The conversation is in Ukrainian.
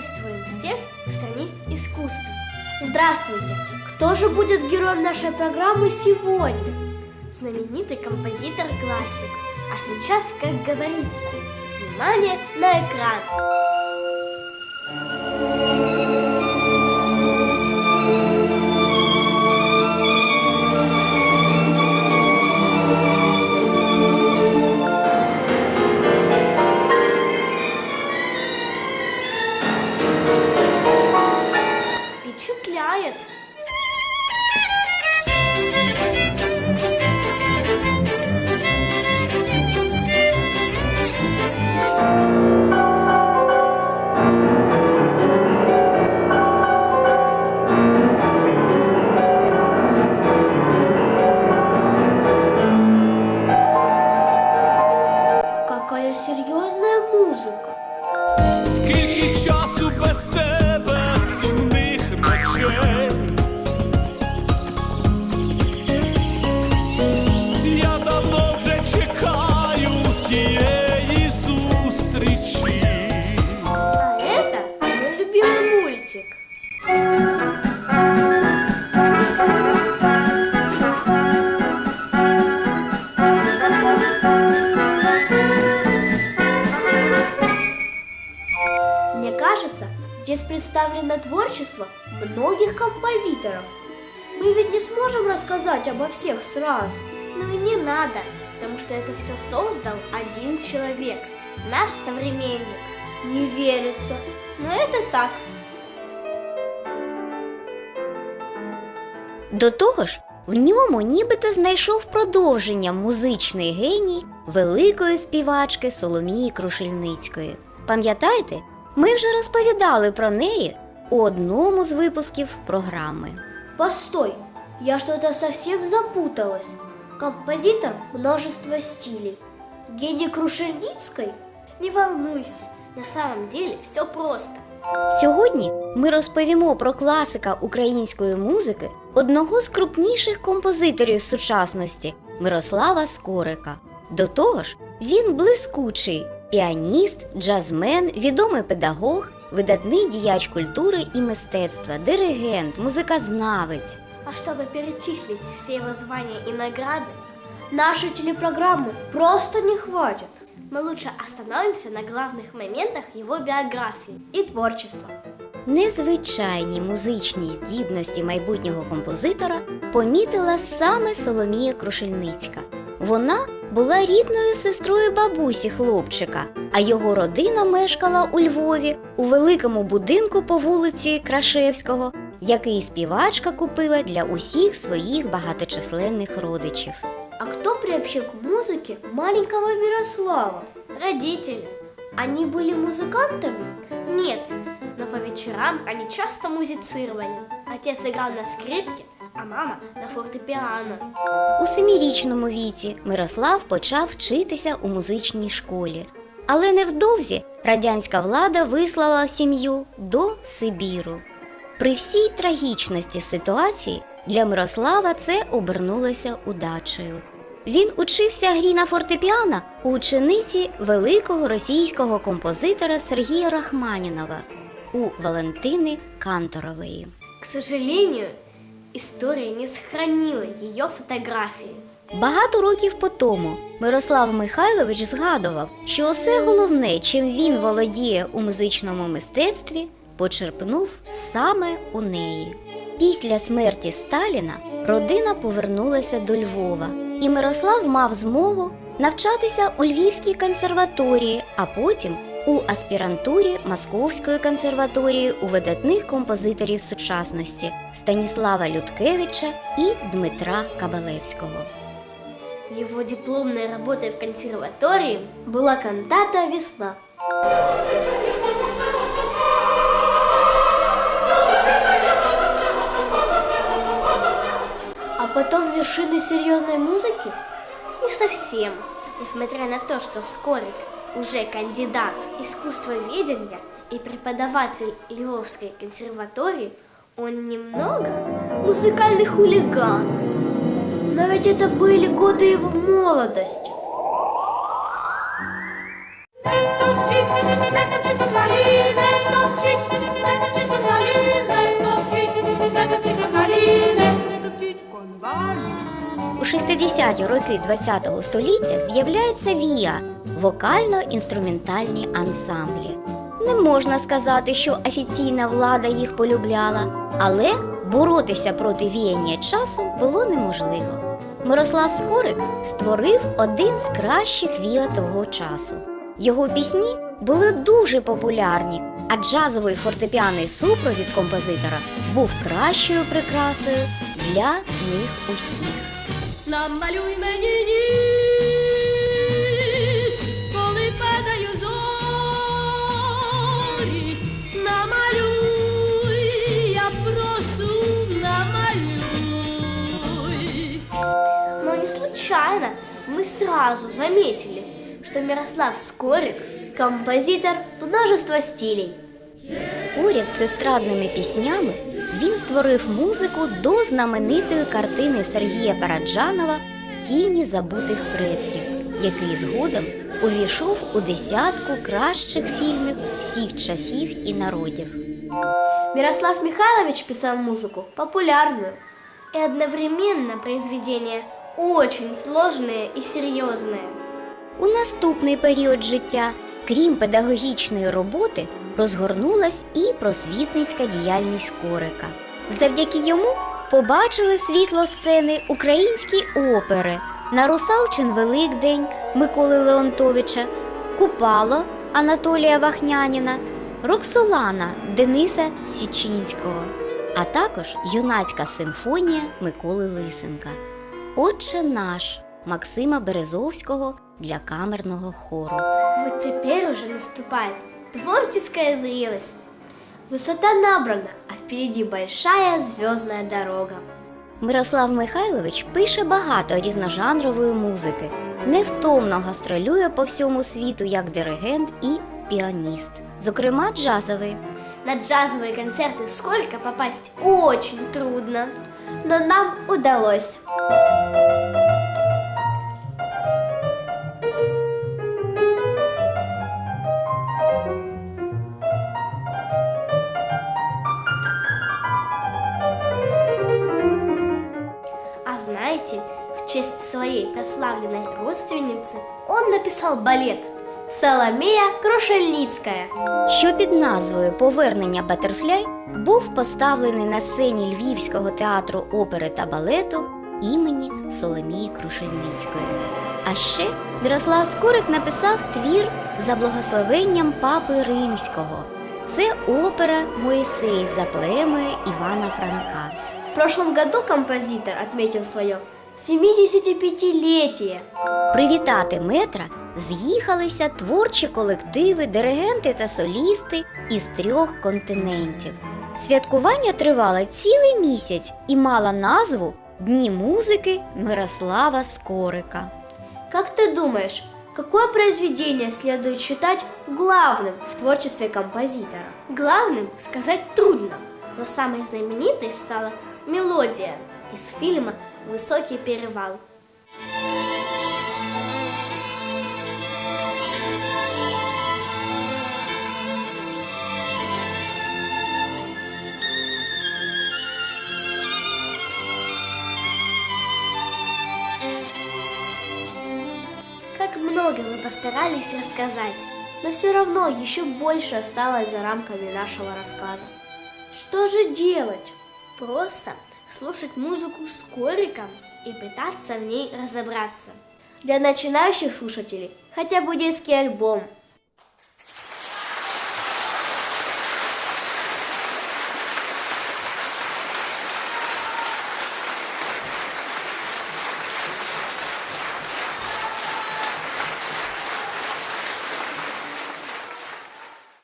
Приветствуем всех в стране искусств. Здравствуйте! Кто же будет героем нашей программы сегодня? Знаменитый композитор-классик. А сейчас, как говорится, внимание на экран. здесь представлено творчество многих композиторов. Мы ведь не сможем рассказать обо всех сразу. Ну и не надо, потому что это все создал один человек, наш современник. Не верится. Но это так. До того ж, в ньому нібито знайшов продовження музичний геній великої співачки Соломії Крушельницької. Пам'ятаєте, ми вже розповідали про неї у одному з випусків програми. Постой, я что-то совсем запуталась. Композитор множества стилей. Гений Крушельницкой? Не волнуйся, на самом деле все просто. Сьогодні ми розповімо про класика української музики, одного з крупніших композиторів сучасності Мирослава Скорика. До того ж, він блискучий піаніст, джазмен, відомий педагог, видатний діяч культури і мистецтва, диригент, музикознавець. А чтобы перечислить все его звания и награды, Нашей телепрограммы просто не хватит. мы лучше остановимся на главных моментах его биографии. И творчества. Незвичайні музичні здібності майбутнього композитора помітила саме Соломія Крушельницька. Вона була рідною сестрою бабусі хлопчика, а його родина мешкала у Львові у великому будинку по вулиці Крашевського, який співачка купила для усіх своїх багаточисленних родичів. А кто приобщил к музыке маленького Мирослава? Родители. Они были музыкантами? Нет, но по вечерам они часто музицировали. Отец играл на скрипке, а мама на фортепиано. У семирічному віці Мирослав почав вчитися у музичній школі. Але невдовзі радянська влада вислала сім'ю до Сибіру. При всій трагічності ситуації для Мирослава це обернулося удачею. Він учився грі на фортепіано у учениці великого російського композитора Сергія Рахманінова у Валентини Канторової. К сожалению, история не сохранила ее фотографии. Багато років по тому Мирослав Михайлович згадував, що усе головне, чим він володіє у музичному мистецтві, почерпнув саме у неї. Після смерті Сталіна родина повернулася до Львова, і Мирослав мав змогу навчатися у Львівській консерваторії, а потім у аспірантурі Московської консерваторії у видатних композиторів сучасності Станіслава Людкевича і Дмитра Кабалевського. Его дипломной работой в консерватории Была кантата «Весна». А потом вершины серьезной музыки? не совсем. Несмотря на то, что Скорик уже кандидат искусствоведения и преподаватель Львовской консерватории, он немного музыкальный хулиган. Но ведь это были годы его молодости. У 60-ті роки ХХ століття з'являється Вія вокально-інструментальні ансамблі. Не можна сказати, що офіційна влада їх полюбляла, але боротися проти віяння часу було неможливо. Мирослав Скорик створив один з кращих віа того часу. Його пісні були дуже популярні, а джазовий фортепіаний супровід композитора був кращою прикрасою для них усіх. Намалюй мені ніч, случайно мы сразу заметили, что Мирослав Скорик Композитор множества стилей. Поряд з естрадними піснями він створив музику до знаменитої картини Сергія Параджанова Тіні забутих предків, який згодом увійшов у десятку кращих фільмів всіх часів і народів. Мирослав Михайлович писал музыку популярную. и одновременно произведение очень сложное и серьезное. У наступний період життя, крім педагогічної роботи, розгорнулась і просвітницька діяльність Корика. Завдяки йому побачили світло сцени українські опери на Русалчин Великдень Миколи Леонтовича, Купало Анатолія Вахняніна, Роксолана Дениса Січинського, а також юнацька симфонія Миколи Лисенка. Отче наш Максима Березовського для камерного хору. Вот теперь уже наступает творческая зрелость. Высота набрана, а впереди большая звездная дорога. Мирослав Михайлович пише багато різножанрової музики, невтомно гастролює по всьому світу як диригент і піаніст, зокрема джазовий. На джазовые концерты сколько попасть очень трудно. Но нам удалось. А знаете, в честь своей прославленной родственницы он написал балет. Соломея Крушельницкая. що під назвою Повернення Батерфляй був поставлений на сцені Львівського театру опери та балету імені Соломії Крушельницької. А ще Мирослав Скорик написав твір за благословенням Папи Римського. Це опера Моїсей за поемою Івана Франка. В прошлом году композитор отметил свое 75-летие. Привітати метра з'їхалися творчі колективи, диригенти та солісти із трьох континентів. Святкування тривало цілий місяць і мало назву Дні музики Мирослава Скорика. Как ты думаешь, какое произведение следует считать главным в творчестве композитора? Главным сказать трудно, но самой знаменитой стала мелодия из фильма «Высокий перевал». Много мы постарались рассказать. Но все равно еще больше осталось за рамками нашего рассказа. Что же делать? Просто слушать музыку с кориком и пытаться в ней разобраться. Для начинающих слушателей хотя бы детский альбом